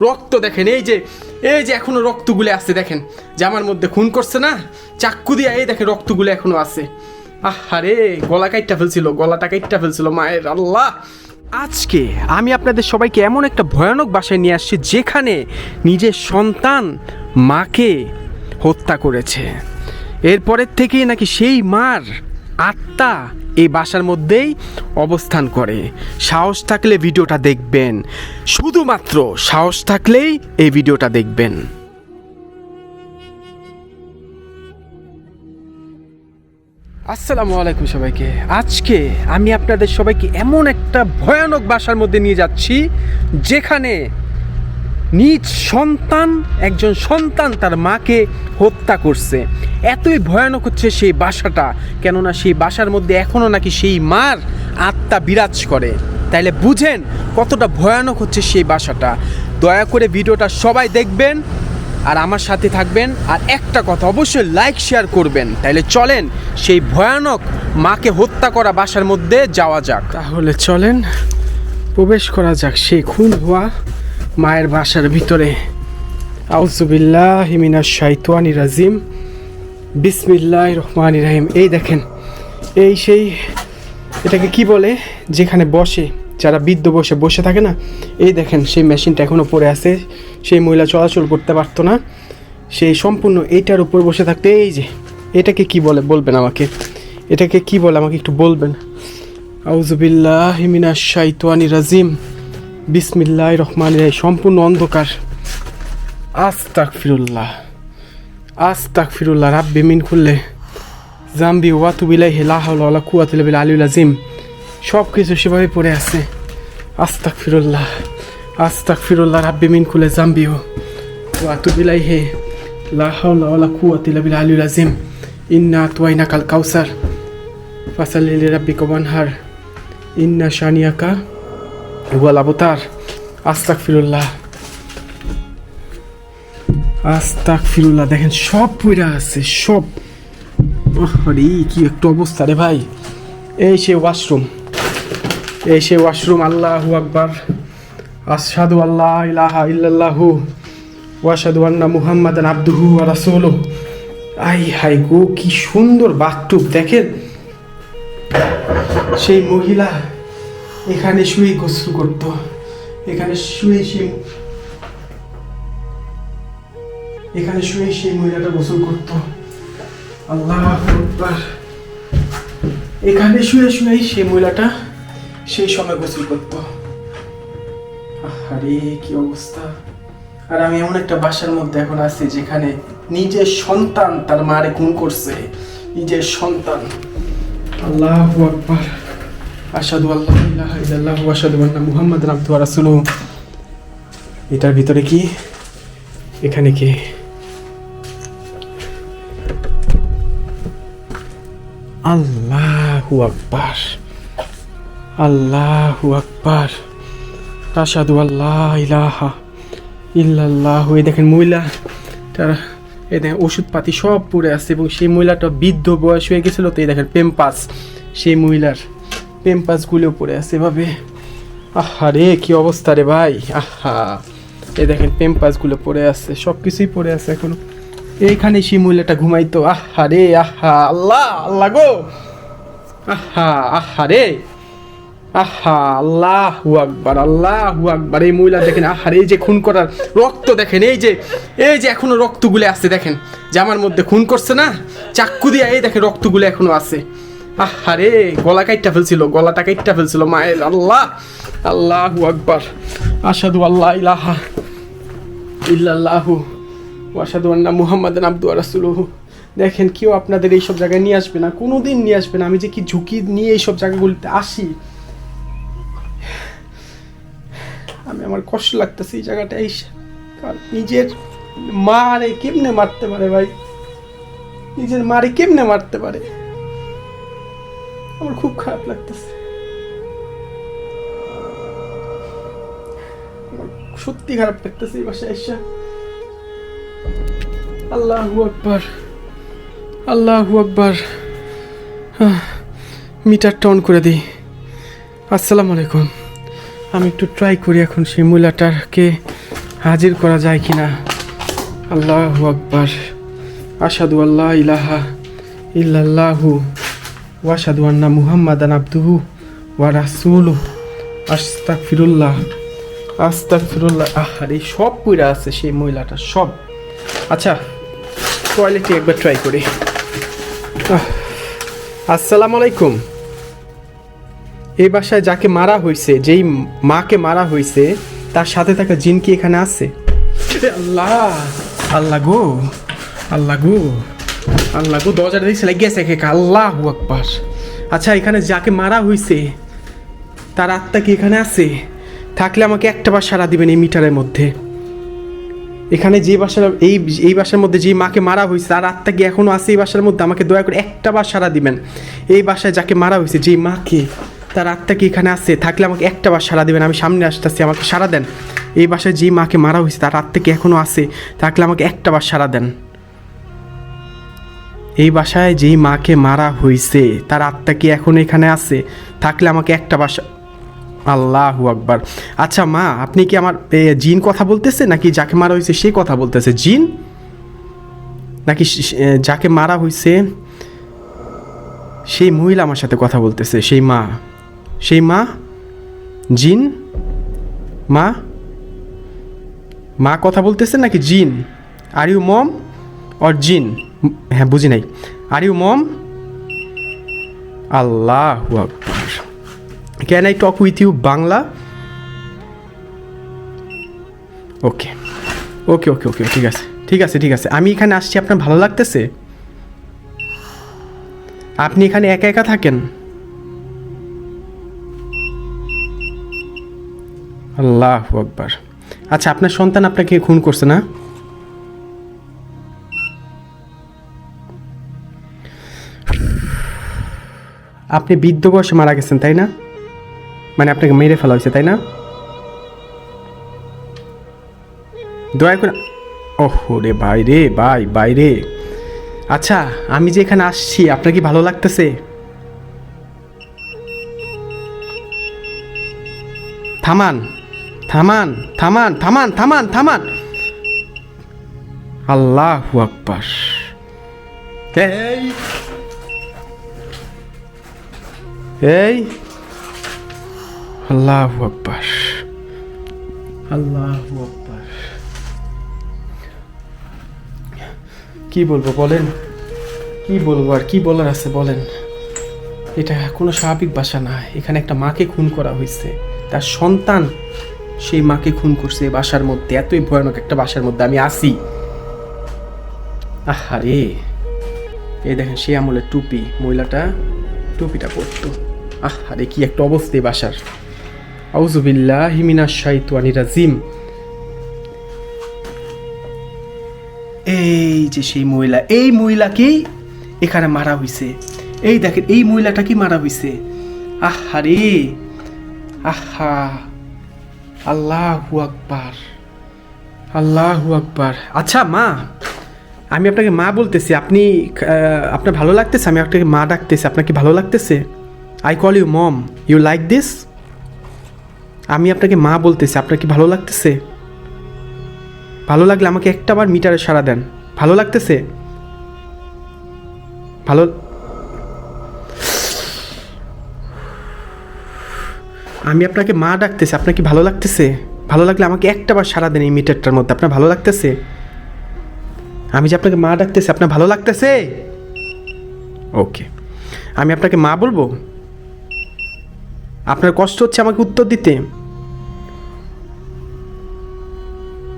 রক্ত দেখেন, এই যে এই যে এখনও রক্তগুলো আছে দেখেন জামার মধ্যে খুন করছে না চাক্কু দিয়া এই দেখেন রক্তগুলো এখনও আছে। আহারে গলা কাইটটা ফেলছিল, গলাটা কাইটটা ফেলছিল, মায়ের আল্লাহ। আজকে আমি আপনাদের সবাইকে এমন একটা ভয়ানক বাসায় নিয়ে আসছি, যেখানে নিজের সন্তান মাকে হত্যা করেছে। এরপরের থেকেই নাকি সেই মার আত্মা এই বাসার মধ্যেই অবস্থান করে। সাহস থাকলে ভিডিওটা দেখবেন। শুধুমাত্র সাহস থাকলেই এই ভিডিওটা দেখবেন। আসসালামু আলাইকুম সবাইকে। আজকে আমি আপনাদের সবাইকে এমন একটা ভয়ানক বাসার মধ্যে নিয়ে যাচ্ছি, যেখানে নিজ সন্তান, একজন সন্তান তার মাকে হত্যা করছে। এতই ভয়ানক হচ্ছে সেই বাসাটা, কেননা সেই বাসার মধ্যে এখনও নাকি সেই মার আত্মা বিরাজ করে। তাইলে বুঝেন কতটা ভয়ানক হচ্ছে সেই বাসাটা। দয়া করে ভিডিওটা সবাই দেখবেন, আর আমার সাথে থাকবেন, আর একটা কথা অবশ্যই লাইক, শেয়ার করবেন। তাইলে চলেন সেই ভয়ানক মাকে হত্যা করা বাসার মধ্যে যাওয়া যাক। তাহলে চলেন, প্রবেশ করা যাক। সেই খুন হওয়া মায়ের বাসার ভিতরে। আউজুবিল্লাহ হিমিনা শাইতানি রাজিম। বিসমিল্লাহ রহমান রাহিম। এই দেখেন, এই সেই, এটাকে কি বলে? যেখানে বসে, যারা বৃদ্ধ বসে বসে থাকে না? এই দেখেন, সেই মেশিনটা এখনও পড়ে আছে। সেই মহিলা চলাচল করতে পারতো না। সেই সম্পূর্ণ এইটার উপর বসে থাকতে, এই যে, এটাকে কি বলে? বলবেন আমাকে। এটাকে কি বলে? আমাকে একটু বলবেন। আউজুবিল্লাহ হিমিনা শাইতানি রাজিম। বিসমিল্লাহ রহমান রাহিম, সম্পূর্ণ অন্ধকার। আস্তাক ফিরুল্লাহ আস্তাক ফিরুল্লাহ রাব্বি মিন খুললে জাম্বি ওয়াতু বিলাই হেলা হাওলা কুয়াতুল বিল আলিউল আজিম সব কিছু সেভাবে পড়ে আছে। আস্তাক ফিরুল্লাহ আস্তাক ফিরুল্লাহ রাব্বি মিন খুলে জাম্বিও ওয়াতু বিলাই হে লা হাওলা ওয়ালা কুয়াতুল বিল আলিউল আজিম ইন্না তুয়াইনা কাল কাউসার ফাসালি লিরাব্বিকা ওয়ানহার। ইন্না শানিয়াকা ওয়াল আবতার আস্তাক ফিরুল্লাহ আস্তাক ফিরুল্লাহ দেখেন সব পুরা আছে, সব। আরে, কি একটু অবস্থা রে ভাই। এই সে ওয়াশরুম, এই সে ওয়াশরুম, আল্লাহু আকবার। আসাদু আল্লাহ ইলাহা ইল্লাল্লাহু ওয়াসাদু আন্না মুহাম্মাদান আব্দুহু ওয়া রাসূলুহু। আই হাই গো, কি সুন্দর বাথটুব দেখেন। সেই মহিলা এখানে শুয়ে গোসল করতো। এখানে শুয়ে সে এখানে শুয়ে সেই মহিলাটা গোসল করতো। আল্লাহ এখানে শুয়ে শুয়ে সেই মহিলাটা সেই সময় গোসল করতো। আরে কি অবস্থা। আর আমি এমন একটা বাসার মধ্যে এখন আছি যেখানে নিজের সন্তান তার মারে খুন করছে। নিজের সন্তান। আল্লাহ আকবার। আসাদু আল্লাহ ইলাহা ইল্লাল্লাহু ওয়া আশহাদু আন্না ওয়া এটার ভিতরে কি? এখানে কি? আল্লাহু আকবার। আল্লাহু আকবার। আসাদু আল্লাহ ইলাহা ইল্লাল্লাহ। এই দেখেন মহিলা তারা এই দেখেন ওষুধপাতি সব পড়ে আছে এবং সেই মহিলাটা বৃদ্ধ বয়স হয়ে গেছিল, তো এই দেখেন পেম্পাস সেই মহিলার পেম্পাসগুলো পড়ে আছে এভাবে। আহা রে, কি অবস্থা রে ভাই। আহা। এই দেখেন পেম্পাসগুলো পড়ে আছে সব কিছুই পড়ে আছে এখনও। এইখানে সেই মহিলাটা ঘুমাইতো। আহা রে, আহা, আল্লাহ আল্লাহ গো। আহা আহা রে। আহা, আল্লাহ আকবার আল্লাহ আকবার। এই মহিলা দেখেন আহার এই যে খুন করার রক্ত দেখেন, এই যে এই যে এখনও রক্তগুলো আছে দেখেন। জামার মধ্যে খুন করছে না চাক্কু দিয়া এই দেখেন রক্তগুলো এখনও আছে। আহারে, গলা কাইটটা ফেলছিল, গলাটা কাইটটা ফেলছিল, মায়ের আল্লাহ আল্লাহ আকবার। আসাদু আল্লাহ ইলাহা ইল্লাল্লাহু ওয়াসাদু আন্না মুহাম্মাদান আব্দু রাসূলুহু। দেখেন কেউ আপনাদের এইসব জায়গায় নিয়ে আসবে না কোনো দিন নিয়ে আসবে না। আমি যে কি ঝুঁকি নিয়ে এইসব জায়গাগুলিতে আসি? আমি আমার কষ্ট লাগতেছে এই জায়গাটা এই নিজের মারে কেমনে মারতে পারে ভাই? নিজের মারে কেমনে মারতে পারে? আমার খুব খারাপ লাগতেছে। সত্যি খারাপ লাগতেছে এই বাসায় এসে। আল্লাহু আকবার আল্লাহু আকবার। মিটারটা অন করে দিই। আসসালামু আলাইকুম। আমি একটু ট্রাই করি এখন সেই মহিলাটাকে হাজির করা যায় কি না আল্লাহু আকবার। আসাদু আল্লাহ ইলাহা ইল্লাল্লাহু। ওয়াসাদু আন্না মুহাম্মাদান আবদুহু ওয়া রাসূলু আস্তাগফিরুল্লাহ আস্তাগফিরুল্লাহ আহারে সব পুরা আছে সেই মহিলাটা, সব। আচ্ছা টয়লেটে একবার ট্রাই করি। আসসালামু আলাইকুম। এই বাসায় যাকে মারা হয়েছে যেই মাকে মারা হয়েছে তার সাথে থাকা জিন কি এখানে আছে? আল্লাহ আল্লাহ গো আল্লাহ গো। আল্লাহ গো, দরজাটা দেখছে লেগেছে কে আল্লাহ আকবার। আচ্ছা এখানে যাকে মারা হয়েছে তার আত্মা কি এখানে আছে? থাকলে আমাকে একটা বার সারা দিবেন এই মিটারের মধ্যে। এখানে যে বাসার, এই এই বাসার মধ্যে যে মাকে মারা হয়েছে তার আত্মা কি এখনও আছে এই বাসার মধ্যে? আমাকে দয়া করে একটা বার সারা দিবেন। এই বাসায় যাকে মারা হয়েছে যে মাকে, তার আত্মা কি এখানে আছে? থাকলে আমাকে একটা বার সারা দিবেন। আমি সামনে আসতেছি, আমাকে সারা দেন। এই বাসায় যে মাকে মারা হয়েছে তার আত্মা কি এখনও আছে? থাকলে আমাকে একটা বার সারা দেন। এই বাসায় যেই মাকে মারা হয়েছে তার আত্মা কি এখন এখানে আছে? থাকলে আমাকে একটা বাসা আল্লাহ আকবার। আচ্ছা মা, আপনি কি আমার জিন কথা বলতেছে নাকি যাকে মারা হয়েছে সে কথা বলতেছে? জিন? নাকি যাকে মারা হয়েছে সেই মহিলা আমার সাথে কথা বলতেছে। সেই মা। সেই মা? জিন? মা? মা কথা বলতেছে নাকি জিন? আর ইউ মম অর জিন? হ্যাঁ বুঝি নাই। Are you mom Allah can I talk with you Bangla? Okay okay okay okay ঠিক আছে ঠিক আছে ঠিক আছে। আমি এখানে আসছি, আপনার ভালো লাগতেছে? আপনি এখানে একা একা থাকেন? আল্লাহ আকবার। আচ্ছা আপনার সন্তান আপনাকে খুন করছে না? আপনি বৃদ্ধ বয়সে মারা গেছেন, তাই না? মানে আপনাকে মেরে ফেলা হয়েছে, তাই না? দয়া করে ওহো রে ভাই রে, ভাই ভাই রে। আচ্ছা আমি যে এখানে আসছি, আপনার কি ভালো লাগতেছে? থামান থামান থামান থামান থামান থামান। আল্লাহ আকবার। এই এই, আল্লাহ আকবার আল্লাহ আকবার। কি বলব বলেন? কি বলব আর কি বলার আছে বলেন? এটা কোনো স্বাভাবিক বাসা না। এখানে একটা মাকে খুন করা হয়েছে। তার সন্তান সেই মাকে খুন করছে বাসার মধ্যে। এতই ভয়ানক একটা বাসার মধ্যে আমি আসি আহারে এই দেখেন সে আমলের টুপি, মহিলাটা টুপিটা পরতো। আহারে কি একটা অবস্থা বাসার। আউজুবিল্লাহ হিমিনা শাইতুয়ানি রাজিম। এই যে সেই মহিলা এই মহিলাকেই এখানে মারা হইছে? এই দেখেন এই মহিলাটা কি মারা হইছে? আহারে আহা আল্লাহু আকবার আল্লাহু আকবার। আচ্ছা মা আমি আপনাকে মা বলতেছি আপনি আহ, আপনার ভালো লাগতেছে? আমি আপনাকে মা ডাকতেছি আপনার কি ভালো লাগতেছে? I call you mom you like this আমি আপনাকে মা বলতেছি আপনার কি ভালো লাগতেছে? ভালো লাগলে আমাকে একটা বার মিটারে সারা দেন। ভালো লাগতেছে? ভালো আমি আপনাকে মা ডাকতেছি আপনার কি ভালো লাগতেছে? ভালো লাগলে আমাকে একটা বার সারা দেন এই মিটারটার মধ্যে আপনার ভালো লাগতেছে? আমি যে আপনাকে মা ডাকতেছি আপনার ভালো লাগতেছে? ওকে আমি আপনাকে মা বলব? আপনার কষ্ট হচ্ছে আমাকে উত্তর দিতে।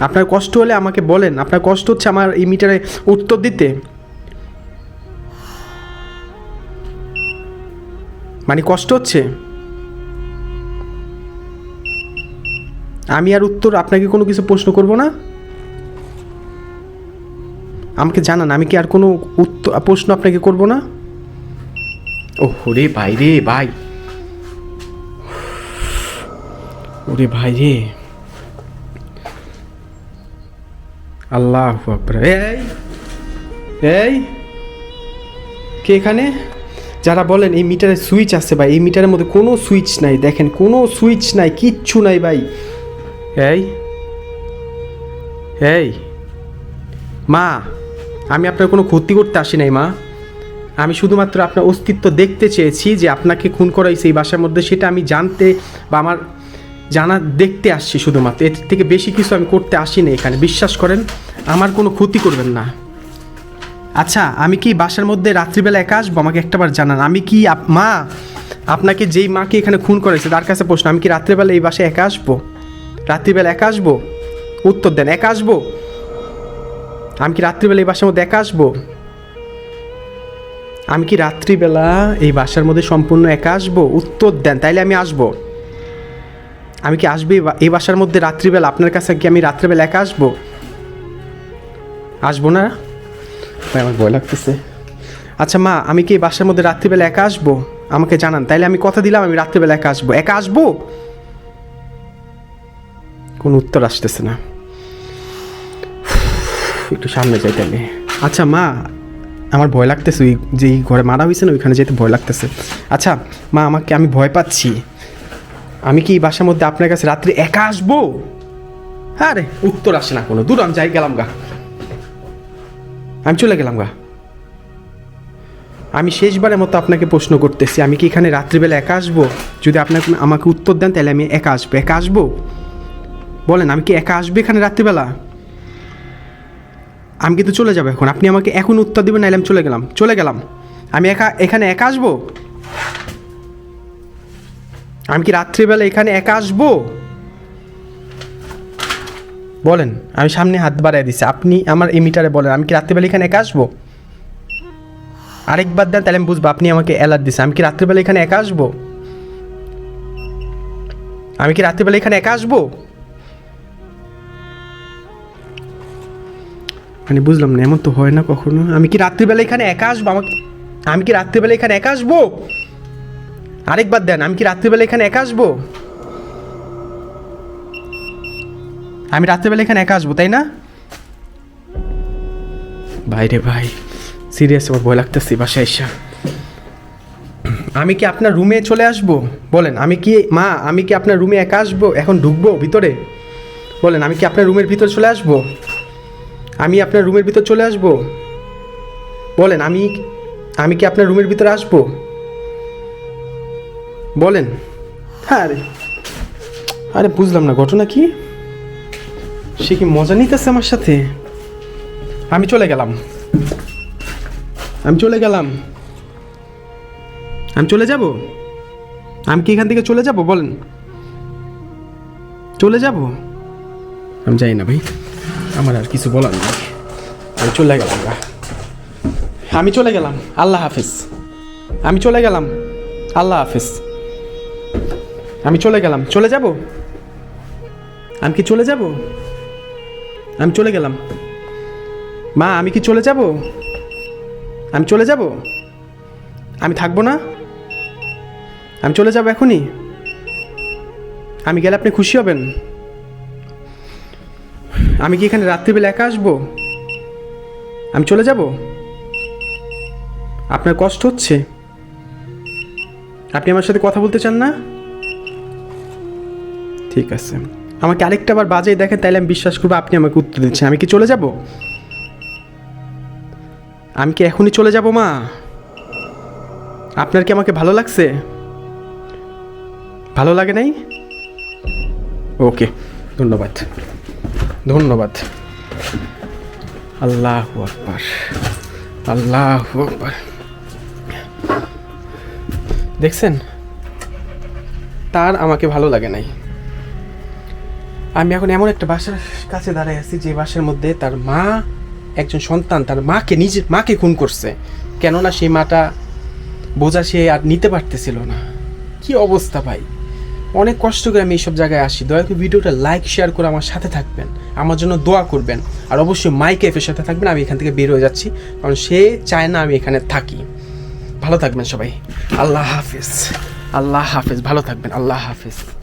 আপনার কষ্ট হলে আমাকে বলেন, আপনার কষ্ট হচ্ছে আমার এই মিটারে উত্তর দিতে। মানে কষ্ট হচ্ছে? আমি আর উত্তর, আপনাকে কোনো কিছু প্রশ্ন করব না? আমাকে জানান, আমি কি আর কোনো উত্তর, প্রশ্ন আপনাকে করব না? ও রে ভাই রে ভাই। ওরে ভাই রে। আল্লাহ এই এই, কে এখানে? যারা বলেন এই মিটারে সুইচ আছে ভাই, এই মিটারের মধ্যে কোনো সুইচ নাই, দেখেন কোনো সুইচ নাই, কিচ্ছু নাই ভাই। এই এই, মা, আমি আপনার কোনো ক্ষতি করতে আসি নাই, মা। আমি শুধুমাত্র আপনার অস্তিত্ব দেখতে চেয়েছি যে আপনাকে খুন করা হয়েছে এই বাসার মধ্যে, সেটা আমি জানতে বা আমার জানা, দেখতে আসছি শুধুমাত্র। এর থেকে বেশি কিছু আমি করতে আসি না এখানে। বিশ্বাস করেন, আমার কোনো ক্ষতি করবেন না। আচ্ছা আমি কি বাসার মধ্যে রাত্রিবেলা একা আসব? আমাকে একটাবার জানান। আমি কি মা, আপনাকে যেই মাকে এখানে খুন করেছে, তার কাছে প্রশ্ন, আমি কি রাত্রিবেলা এই বাসায় একা আসব? রাত্রিবেলা একা আসব? উত্তর দেন, একা আসব? আমি কি রাত্রিবেলা এই বাসার মধ্যে একা আসব? আমি কি রাত্রিবেলা এই বাসার মধ্যে সম্পূর্ণ একা আসব? উত্তর দেন, তাইলে আমি আসব। আমি কি আসব এই বাসার মধ্যে রাত্রিবেলা? আপনার কাছে কি আমি রাত্রিবেলা একা আসব? আসব না? ভাই, আমার ভয় লাগতেছে। আচ্ছা মা, আমি কি এই বাসার মধ্যে রাত্রিবেলা একা আসব? আমাকে জানান। তাইলে আমি কথা দিলাম, আমি রাত্রিবেলা একা আসব। একা আসব? কোনো উত্তর আসতেছে না। একটু সামনে যাই তাহলে আচ্ছা মা, আমার ভয় লাগতেছে ওই যেই ঘরে মারা হয়েছে না, ওইখানে যেতে ভয় লাগতেছে। আচ্ছা মা, আমাকে আমি ভয় পাচ্ছি। আমি কি বাসার মধ্যে আপনার কাছে রাত্রে একা আসব? আরে, উত্তর আসে না কোনো। দূর আমি যাই, গেলাম গা। আমি চলে গেলাম গা। আমি শেষবারের মতো আপনাকে প্রশ্ন করতেছি, আমি কি এখানে রাত্রিবেলা একা আসব? যদি আপনাকে আমাকে উত্তর দেন, তাহলে আমি একা আসব। একা আসব? বলেন, আমি কি একা আসব এখানে রাত্রিবেলা? আমি কিন্তু চলে যাব এখন। আপনি আমাকে এখন উত্তর দেবেন, নাহলে আমি চলে গেলাম। চলে গেলাম। আমি একা এখানে একা আসব? আমি কি রাত্রিবেলা এখানে একা আসব? বলেন, আমি সামনে হাত বাড়াই দিচ্ছি আপনি আমার এই মিটারে বলেন, আমি কি রাত্রিবেলা এখানে একা আসব? আরেকবার দেন, তাহলে আমি বুঝব, আপনি আমাকে অ্যালার্ট দিচ্ছেন আমি কি রাত্রিবেলা এখানে একা আসব? আমি কি রাত্রিবেলা এখানে একা আসব? মানে বুঝলাম না, এমন তো হয় না কখনো। আমি কি রাত্রিবেলা এখানে একা আসব? আমাকে আমি কি রাত্রিবেলা এখানে একা আসব? আরেকবার দেন, আমি কি রাত্রিবেলা এখানে একা আসব? আমি রাত্রিবেলা এখানে একা আসব, তাই না? বাইরে ভাই সিরিয়াস আমার ভয় লাগতেছি বাসায় এসা। আমি কি আপনার রুমে চলে আসব? বলেন, আমি কি, মা, আমি কি আপনার রুমে একা আসব? এখন ঢুকবো ভিতরে? বলেন, আমি কি আপনার রুমের ভিতরে চলে আসব? আমি আপনার রুমের ভিতর চলে আসব? বলেন, আমি আমি কি আপনার রুমের ভিতরে আসব? বলেন। হ্যাঁ আরে আরে বুঝলাম না ঘটনা কি? সে কি মজা নিতেছে আমার সাথে? আমি চলে গেলাম। আমি চলে গেলাম। আমি চলে যাব? আমি কি এখান থেকে চলে যাব? বলেন। চলে যাব? আমি যাই না ভাই। আমার আর কিছু বলার নেই। আমি চলে গেলাম। আমি চলে গেলাম। আল্লাহ হাফিজ। আমি চলে গেলাম। আল্লাহ হাফিজ। আমি চলে গেলাম। চলে যাব? আমি কি চলে যাব? আমি চলে গেলাম। মা, আমি কি চলে যাব? আমি চলে যাব? আমি থাকব না? আমি চলে যাব এখনই? আমি গেলে আপনি খুশি হবেন? আমি কি এখানে রাত্রিবেলা একা আসব? আমি চলে যাব? আপনার কষ্ট হচ্ছে? আপনি আমার সাথে কথা বলতে চান না? ঠিক আছে। আমাকে আরেকটা বার বাজে দেখেন তাহলে আমি বিশ্বাস করব আপনি আমাকে উত্তর দিচ্ছেন। আমি কি চলে যাব? আমি কি এখনই চলে যাব, মা? আপনার কি আমাকে ভালো লাগছে? ভালো লাগে নাই? ওকে, ধন্যবাদ। ধন্যবাদ। আল্লাহ আকবার। আল্লাহ আকবার। দেখছেন? তার আমাকে ভালো লাগে নাই। আমি এখন এমন একটা বাসার কাছে দাঁড়ায় আছি, যে বাসার মধ্যে তার মা একজন সন্তান, তার মাকে, নিজের মাকে খুন করছে। কেননা সেই মাটা বোঝা সে আর নিতে পারতেছিল না। কি অবস্থা ভাই? অনেক কষ্ট করে আমি এইসব জায়গায় আসি। দয়া করে ভিডিওটা লাইক, শেয়ার করে আমার সাথে থাকবেন। আমার জন্য দোয়া করবেন। আর অবশ্যই মাইক এফের সাথে থাকবেন, আমি এখান থেকে বের হয়ে যাচ্ছি। কারণ সে চায় না আমি এখানে থাকি। ভালো থাকবেন সবাই। আল্লাহ হাফিজ। আল্লাহ হাফিজ। ভালো থাকবেন। আল্লাহ হাফিজ।